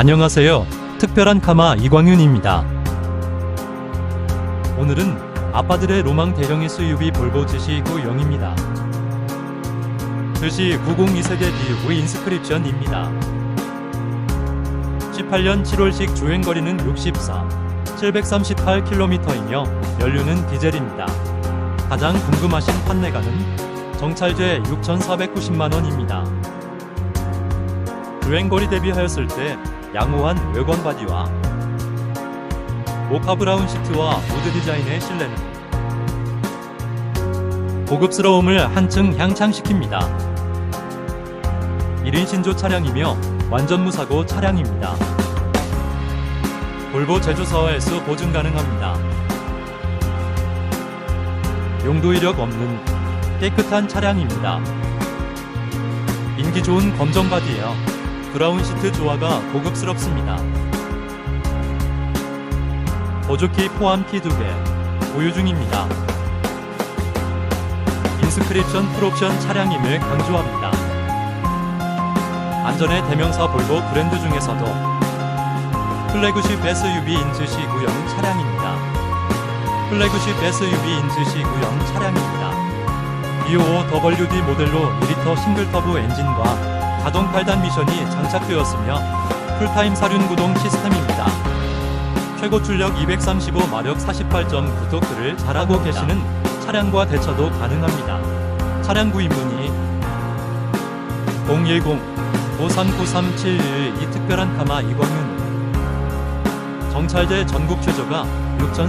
안녕하세요. 특별한 카마 이광윤입니다. 오늘은 아빠들의 로망 대형 SUV 볼보 GC90입니다. GC90 2 세대 DUV 인스크립션입니다. 18년 7월식 주행거리는 64, 738km이며 연료는 디젤입니다. 가장 궁금하신 판매가는 정찰제 6,490만원입니다. 주행거리 대비하였을 때 양호한 외관 바디와 모카 브라운 시트와 우드 디자인의 실내는 고급스러움을 한층 향창시킵니다. 1인 신조 차량이며 완전 무사고 차량입니다. 볼보 제조사와에서 보증 가능합니다. 용도 이력 없는 깨끗한 차량입니다. 인기 좋은 검정 바디에요. 브라운 시트 조화가 고급스럽습니다. 보조키 포함 키 2개 보유 중입니다. 인스크립션 풀옵션 차량임을 강조합니다. 안전의 대명사 볼보 브랜드 중에서도 플래그십 SUV 인즈시 구형 차량입니다. 플래그십 SUV 인즈시 구형 차량입니다. 255WD 모델로 2리터 싱글 터보 엔진과 자동 8단 미션이 장착되었으며 풀타임 사륜 구동 시스템입니다. 최고 출력 235 마력 48.9토크를 잘하고 계시는 차량과 대처도 가능합니다. 차량 구입 문의 010-539371이 특별한 카마 이광윤 정찰제 전국 최저가 6 4